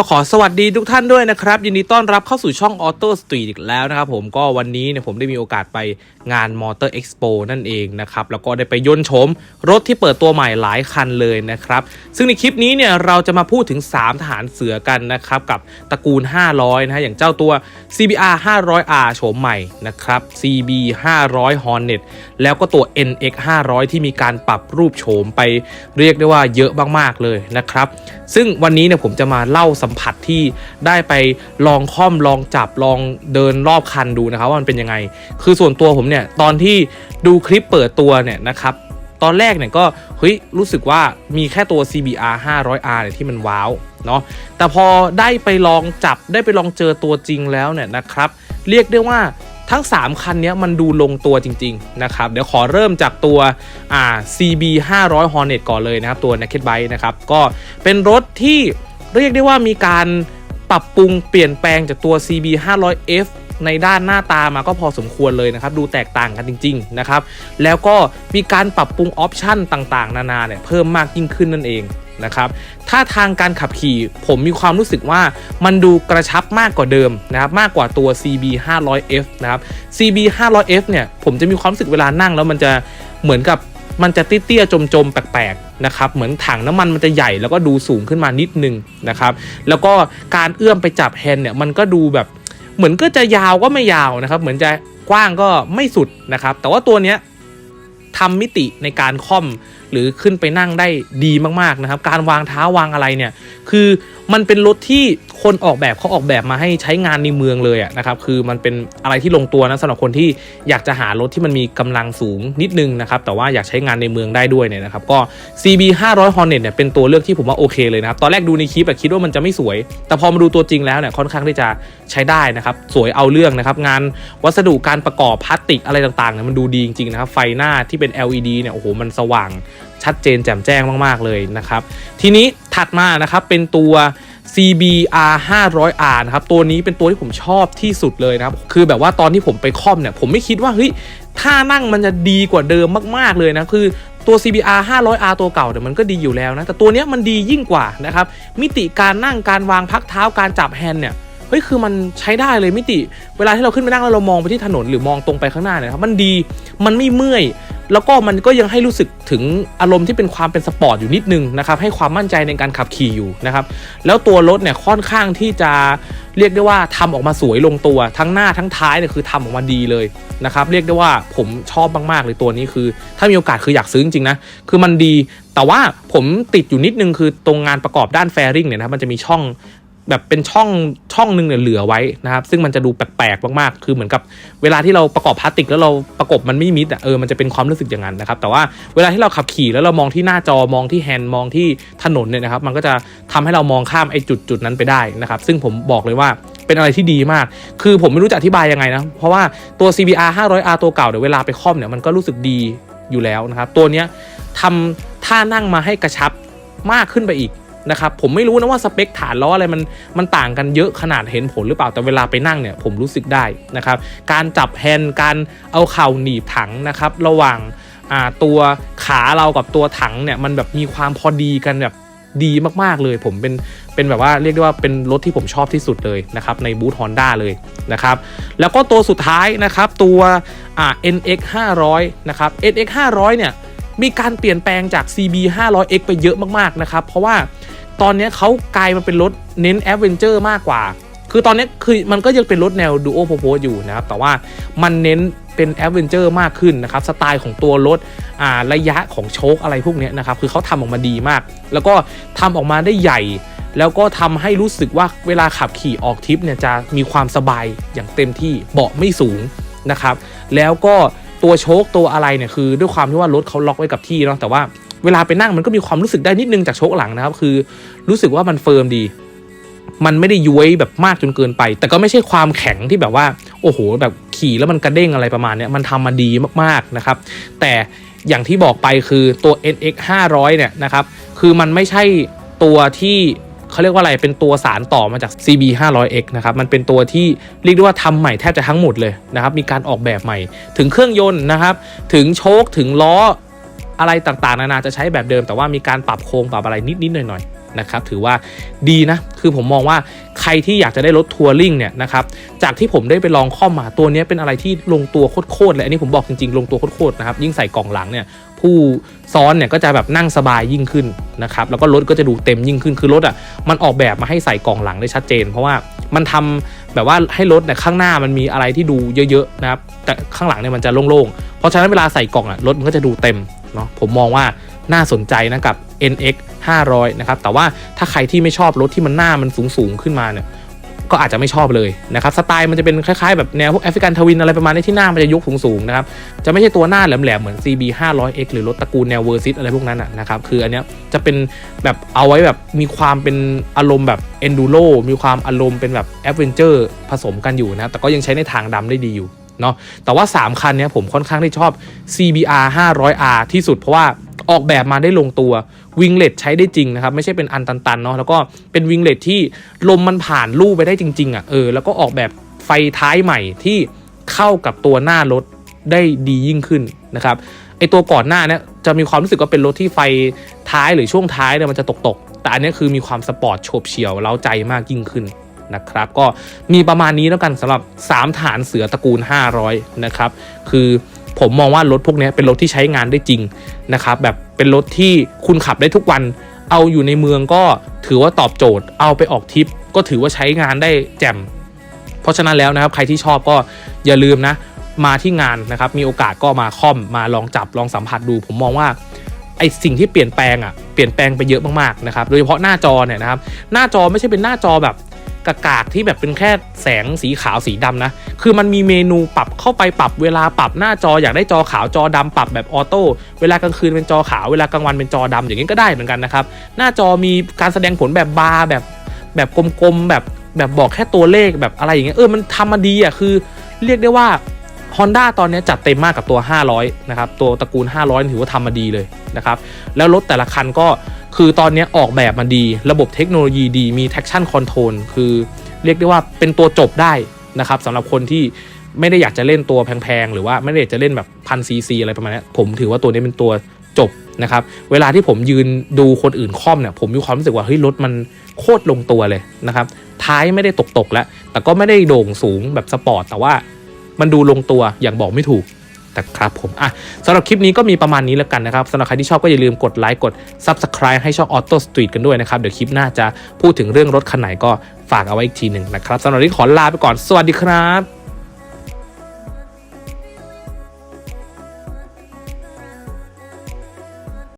ก็ขอสวัสดีทุกท่านด้วยนะครับ ยินดีต้อนรับเข้าสู่ช่อง Auto Street อีกแล้วนะครับผมก็วันนี้เนี่ยผมได้มีโอกาสไปงาน Motor Expo นั่นเองนะครับ แล้วก็ได้ไปย่นชม รถที่เปิดตัวใหม่หลายคันเลยนะครับ ซึ่งในคลิปนี้เนี่ยเราจะมาพูดถึง 3 ทหารเสือกันนะครับ กับตระกูล 500 นะฮะอย่างเจ้าตัว CBR 500R โฉมใหม่นะครับ CB 500 Hornet แล้วก็ตัว NX 500 ที่มีการปรับรูปโฉมไปเรียกได้ว่าเยอะมากๆเลยนะครับ ซึ่งวันนี้เนี่ยผมจะมาเล่าสัมผัสที่ได้ไปลองค่อมลองจับลองเดินรอบคันดูนะครับว่ามันเป็นยังไง คือส่วนตัวผมเนี่ยตอนที่ดูคลิปเปิดตัวเนี่ยนะครับตอนแรกเนี่ยก็เฮ้ยรู้สึกว่ามีแค่ตัว CBR 500R เนี่ยที่มันว้าวเนาะแต่พอได้ไปลองจับได้ไปลองเจอตัวจริงแล้วเนี่ยนะครับเรียกได้ว่าทั้ง 3 คันเนี้ยมันดูลงตัวจริง ๆ นะครับ เดี๋ยวขอเริ่มจากตัว CB 500 Hornet ก่อนเลยนะครับ ตัว Naked Bike นะครับ ก็เป็นรถที่ เรียกได้ว่ามีการปรับปรุงเปลี่ยนแปลงจากตัว CB 500F ในด้านหน้าตามาก็พอสมควรเลยนะครับ ดูแตกต่างกันจริง ๆ นะครับ แล้วก็มีการปรับปรุงออปชันต่างๆ นานาเนี่ยเพิ่มมากยิ่งขึ้นนั่นเองนะครับถ้าทางการขับขี่ผมมีความรู้สึกว่ามันดูกระชับมากกว่าเดิมนะครับมากกว่าตัว CB 500F นะครับ CB 500F เนี่ยผมจะมีความรู้สึกเวลานั่งแล้วมันจะเหมือนกับ มันจะเตี้ยๆจมๆแปลกๆนะครับเหมือนถังน้ำมันมันจะใหญ่แล้วก็ดูสูงขึ้นมานิดนึงนะครับ แล้วก็การเอื้อมไปจับแฮนด์เนี่ยมันก็ดูแบบเหมือนก็จะยาวก็ไม่ยาวนะครับ เหมือนจะกว้างก็ไม่สุดนะครับ แต่ว่าตัวเนี้ยทำมิติในการค่อม หรือขึ้นไปนั่งได้ดีมากๆนะครับ การวางเท้าวางอะไรเนี่ย คือมันเป็นรถที่คนออกแบบเขาออกแบบมาให้ใช้งานในเมืองเลยะนะครับ คือมันเป็นอะไรที่ลงตัวนะสำหรับคนที่อยากจะหารถที่มันมีกำลังสูงนิดนึงนะครับ แต่ว่าอยากใช้งานในเมืองได้ด้วยเนี่ยนะครับ ก็ CB 500 Hornet เนี่ยเป็นตัวเลือกที่ผมว่าโอเคเลยนะครับ ตอนแรกดูในคลิปอะคิดว่ามันจะไม่สวย แต่พอมาดูตัวจริงแล้วเนี่ยค่อนข้างที่จะใช้ได้นะครับ สวยเอาเรื่องนะครับ งานวัสดุการประกอบพลาสติกอะไรต่างๆเนี่ยมันดูดีจริงๆนะครับ ไฟหน้าที่เป็น LED เนี่ย โอ้โห มันสว่าง ชัดเจนแจ่มแจ้งมากๆเลยนะครับ ทีนี้ถัดมานะครับเป็นตัว CBR 500R นะครับตัวนี้เป็นตัวที่ผมชอบที่สุดเลยนะครับ คือแบบว่าตอนที่ผมไปคอมเนี่ย ผมไม่คิดว่าเฮ้ยท่านั่งมันจะดีกว่าเดิมมาก ๆ เลยนะ คือตัว CBR 500R ตัวเก่าเนี่ยวมันก็ดีอยู่แล้วนะ แต่ตัวเนี้ยมันดียิ่งกว่านะครับ มิติการนั่งการวางพักเท้าการจับแฮนด์เนี่ยเฮ้ยคือมันใช้ได้เลยมิติ เวลาที่เราขึ้นไปนั่งแล้วเรามองไปที่ถนนหรือมองตรงไปข้างหน้าเนี่ยครับมันดีมันไม่เมื่อย แล้วก็มันก็ยังให้รู้สึกถึงอารมณ์ที่เป็นความเป็นสปอร์ตอยู่นิดนึงนะครับให้ความมั่นใจในการขับขี่อยู่นะครับแล้วตัวรถเนี่ยค่อนข้างที่จะเรียกได้ว่าทำออกมาสวยลงตัวทั้งหน้าทั้งท้ายเนี่ยคือทำออกมาดีเลยนะครับเรียกได้ว่าผมชอบมากๆเลยตัวนี้คือ ถ้ามีโอกาสคืออยากซื้อจริงๆนะคือมันดี แต่ว่าผมติดอยู่นิดนึงคือตรงงานประกอบด้านแฟริงเนี่ยนะครับมันจะมีช่อง แบบเป็นช่องช่องหนึ่งเนี่ยเหลือไว้นะครับ ซึ่งมันจะดูแปลกๆมากๆ คือเหมือนกับเวลาที่เราประกอบพลาสติกแล้วเราประกบมันไม่มิดอะเออมันจะเป็นความรู้สึกอย่างนั้นนะครับ แต่ว่าเวลาที่เราขับขี่แล้วเรามองที่หน้าจอมองที่แฮนด์มองที่ถนนเนี่ยนะครับ มันก็จะทำให้เรามองข้ามไอ้จุดจุดๆนั้นไปได้นะครับ ซึ่งผมบอกเลยว่าเป็นอะไรที่ดีมาก คือผมไม่รู้จะอธิบายยังไงนะ เพราะว่าตัว CBR 500R ตัวเก่าเดี๋ยวเวลาไปคอมเนี่ยมันก็รู้สึกดีอยู่แล้วนะครับ ตัวเนี้ยทำท่านั่งมาให้กระชับมากขึ้นไปอีก นะครับผมไม่รู้นะว่าสเปคฐานล้ออะไรมันมันต่างกันเยอะขนาดเห็นผลหรือเปล่าแต่เวลาไปนั่งเนี่ยผมรู้สึกได้นะครับการจับแฮนด์การเอาเข่าหนีบถังนะครับระหว่างาตัวขาเรากับตัวถังเนี่ยมันแบบมีความพอดีกันแบบดีมากๆเลย ผมเป็นเป็นแบบว่าเรียกได้ว่าเป็นรถที่ผมชอบที่สุดเลยนะครับในบูธ Honda เลยนะครับแล้วก็ตัวสุดท้ายนะครับตัวอ่า NX 500นะครับ NX 500เนี่ยมีการเปลี่ยนแปลงจาก CB 500X ไปเยอะมากๆนะครับเพราะว่า ตอนนี้เขากลายมาเป็นรถเน้นแอดเวนเจอร์มากกว่า คือตอนนี้คือมันก็ยังเป็นรถแนวดูโอโพโพอยู่นะครับ แต่ว่ามันเน้นเป็นแอดเวนเจอร์มากขึ้นนะครับ สไตล์ของตัวรถอ่าระยะของโชคอะไรพวกนี้นะครับ คือเขาทำออกมาดีมาก แล้วก็ทำออกมาได้ใหญ่ แล้วก็ทำให้รู้สึกว่าเวลาขับขี่ออกทริปเนี่ยจะมีความสบายอย่างเต็มที่เบาะไม่สูงนะครับ แล้วก็ตัวโชคตัวอะไรเนี่ยคือด้วยความที่ว่ารถเขาล็อกไว้กับที่เนาะแต่ว่า เวลาไปนั่งมันก็มีความรู้สึกได้นิดนึงจากโชคหลังนะครับ คือรู้สึกว่ามันเฟิร์มดี มันไม่ได้ย้วยแบบมากจนเกินไป แต่ก็ไม่ใช่ความแข็งที่แบบว่า โอ้โห แบบขี่แล้วมันกระเด้งอะไรประมาณนี้มันทำมาดีมากๆนะครับ แต่อย่างที่บอกไปคือตัว NX 500เนี่ยนะครับ คือมันไม่ใช่ตัวที่เขาเรียกว่าอะไร เป็นตัวสารต่อมาจาก CB 500X นะครับ มันเป็นตัวที่เรียกได้ว่าทำใหม่แทบจะทั้งหมดเลยนะครับ มีการออกแบบใหม่ ถึงเครื่องยนต์นะครับ ถึงโชค ถึงล้อ อะไรต่างๆ นานาจะใช้แบบเดิม แต่ว่ามีการปรับโครงปรับอะไรนิดๆหน่อยๆนะครับถือว่าดีนะ คือผมมองว่าใครที่อยากจะได้รถทัวริงเนี่ยนะครับจากที่ผมได้ไปลองข้อมาตัวนี้เป็นอะไรที่ลงตัวโคตรๆเลยอันนี้ผมบอกจริงๆ ลงตัวโคตรๆนะครับยิ่งใส่กล่องหลังเนี่ยผู้ซ้อนเนี่ยก็จะแบบนั่งสบายยิ่งขึ้นนะครับแล้วก็รถก็จะดูเต็มยิ่งขึ้นคือรถอะมันออกแบบมาให้ใส่กล่องหลังได้ชัดเจน เพราะว่ามันทำแบบว่าให้รถเนี่ยข้างหน้ามันมีอะไรที่ดูเยอะๆนะครับแต่ข้างหลังเนี่ยมันจะโล่งๆ เพราะฉะนั้นเวลาใส่กล่องอะรถมันก็จะดูเต็ม เนาะผมมองว่าน่าสนใจนะกับ NX 500 นะครับ แต่ว่าถ้าใครที่ไม่ชอบรถที่มันหน้ามันสูงๆขึ้นมาเนี่ยก็อาจจะไม่ชอบเลยนะครับสไตล์มันจะเป็นคล้ายๆแบบแนวพวกแอฟริกันทวินอะไรประมาณนี้ที่หน้ามันจะยกสูงๆนะครับจะไม่ใช่ตัวหน้าแหลมๆเหมือน CB 500X หรือรถตระกูลแนวเวอร์ซิสอะไรพวกนั้นนะครับคืออันเนี้ยจะเป็นแบบเอาไว้แบบมีความเป็นอารมณ์แบบ enduro มีความอารมณ์เป็นแบบ adventure ผสมกันอยู่นะแต่ก็ยังใช้ในทางดำได้ดีอยู่ เนาะแต่ว่า 3 คันเนี้ยผมค่อนข้างที่ชอบ CBR 500R ที่สุดเพราะว่าออกแบบมาได้ลงตัววิงเลตใช้ได้จริงนะครับ ไม่ใช่เป็นอันตันๆเนาะแล้วก็เป็นวิงเลตที่ลมมันผ่านลู่ไปได้จริง ๆอะเออแล้วก็ออกแบบไฟท้ายใหม่ที่เข้ากับตัวหน้ารถได้ดียิ่งขึ้นนะครับไอตัวก่อนหน้าเนี้ยจะมีความรู้สึกว่าเป็นรถที่ไฟท้ายหรือช่วงท้ายเนี่ยมันจะตกๆแต่อันนี้คือมีความสปอร์ตโฉบเฉี่ยวเล้าใจมากยิ่งขึ้น นะครับ ก็มีประมาณนี้แล้วกันสำหรับ 3 ฐานเสือตระกูล 500 นะครับ คือผมมองว่ารถพวกนี้เป็นรถที่ใช้งานได้จริงนะครับ แบบเป็นรถที่คุณขับได้ทุกวัน เอาอยู่ในเมืองก็ถือว่าตอบโจทย์ เอาไปออกทริปก็ถือว่าใช้งานได้แจ่ม เพราะฉะนั้นแล้วนะครับ ใครที่ชอบก็อย่าลืมนะ มาที่งานนะครับ มีโอกาสก็มาค่อมมาลองจับลองสัมผัสดู ผมมองว่าไอสิ่งที่เปลี่ยนแปลงอะ่ะเปลี่ยนแปลงไปเยอะมากๆนะครับ โดยเฉพาะหน้าจอเนี่ยนะครับ หน้าจอไม่ใช่เป็นหน้าจอแบบ กากากที่แบบเป็นแค่แสงสีขาวสีดำนะ คือมันมีเมนูปรับเข้าไปปรับเวลาปรับหน้าจออยากได้จอขาวจอดำปรับแบบออโต้เวลากลางคืนเป็นจอขาวเวลากลางวันเป็นจอดำอย่างนี้ก็ได้เหมือนกันนะครับ หน้าจอมีการแสดงผลแบบบาร์แบบแบบกลมๆแบบแบบบอกแค่ตัวเลขแบบอะไรอย่างเงี้ยเออมันทำมาดีอะคือ เรียกได้ว่า Honda ตอนนี้จัดเต็มมากกับตัว 500 นะครับ ตัวตระกูล 500 ถือว่าทำมาดีเลยนะครับ แล้วรถแต่ละคันก็ คือตอนนี้ออกแบบมาดี ระบบเทคโนโลยีดีมี traction control คือเรียกได้ว่าเป็นตัวจบได้นะครับสำหรับคนที่ไม่ได้อยากจะเล่นตัวแพงๆ หรือว่าไม่ได้อยากจะเล่นแบบพันซีซีอะไรประมาณนี้ผมถือว่าตัวนี้เป็นตัวจบนะครับ เวลาที่ผมยืนดูคนอื่นคล่อมเนี่ยผมมีความรู้สึกว่าเฮ้ยรถมันโคตรลงตัวเลยนะครับ ท้ายไม่ได้ตกๆแล้ว แต่ก็ไม่ได้โด่งสูงแบบสปอร์ตแต่ว่ามันดูลงตัวอย่างบอกไม่ถูก แต่ครับผมอะสำหรับคลิปนี้ก็มีประมาณนี้แล้วกันนะครับสำหรับใครที่ชอบก็อย่าลืมกดไลค์กด Subscribe ให้ช่อง Auto Street กันด้วยนะครับเดี๋ยวคลิปหน้าจะพูดถึงเรื่องรถคันไหนก็ฝากเอาไว้อีกทีหนึ่งนะครับสำหรับนี้ขอลาไปก่อนสวัสดีครับ